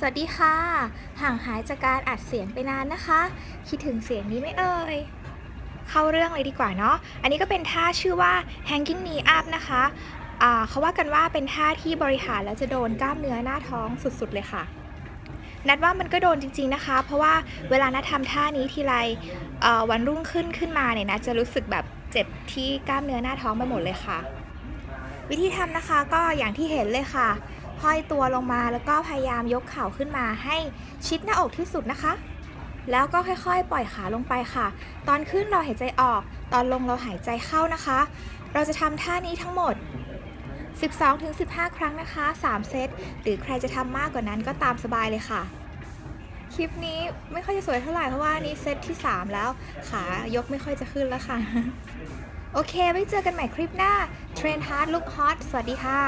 สวัสดีค่ะ ห่างหายจากการอัดเสียงไปนานนะคะ คิดถึงเสียงนี้ไหมเอ่ย เข้าเรื่องเลยดีกว่าเนาะ อันนี้ก็เป็นท่าชื่อว่า hanging knee up นะคะอ่าเขาว่ากันว่าเป็นท่าที่บริหารแล้วจะโดนกล้ามเนื้อหน้าท้องสุดๆเลยค่ะ นัดว่ามันก็โดนจริง ๆนะคะ เพราะว่าเวลานัดทำท่านี้ทีไรวันรุ่งขึ้นขึ้นมาเนี่ยนะจะรู้สึกแบบเจ็บที่กล้ามเนื้อหน้าท้องไปหมดเลยค่ะ วิธีทำนะคะก็อย่างที่เห็นเลยค่ะ ห้อยตัวลงมาแล้วก็พยายามยกเข่าขึ้นมาให้ชิดหน้าอกที่สุดนะคะ แล้วก็ค่อยๆ ปล่อยขาลงไปค่ะ ตอนขึ้นเราหายใจออก ตอนลงเราหายใจเข้านะคะ เราจะทำท่านี้ทั้งหมด 12-15 ครั้งนะคะ 3 เซต หรือใครจะทำมากกว่านั้นก็ตามสบายเลยค่ะ คลิปนี้ไม่ค่อยจะสวยเท่าไหร่เพราะว่านี่เซตที่ 3 แล้ว ขายกไม่ค่อยจะขึ้นแล้วค่ะ โอเคไว้เจอกันใหม่คลิปหน้า Train Hard Look Hot สวัสดีค่ะ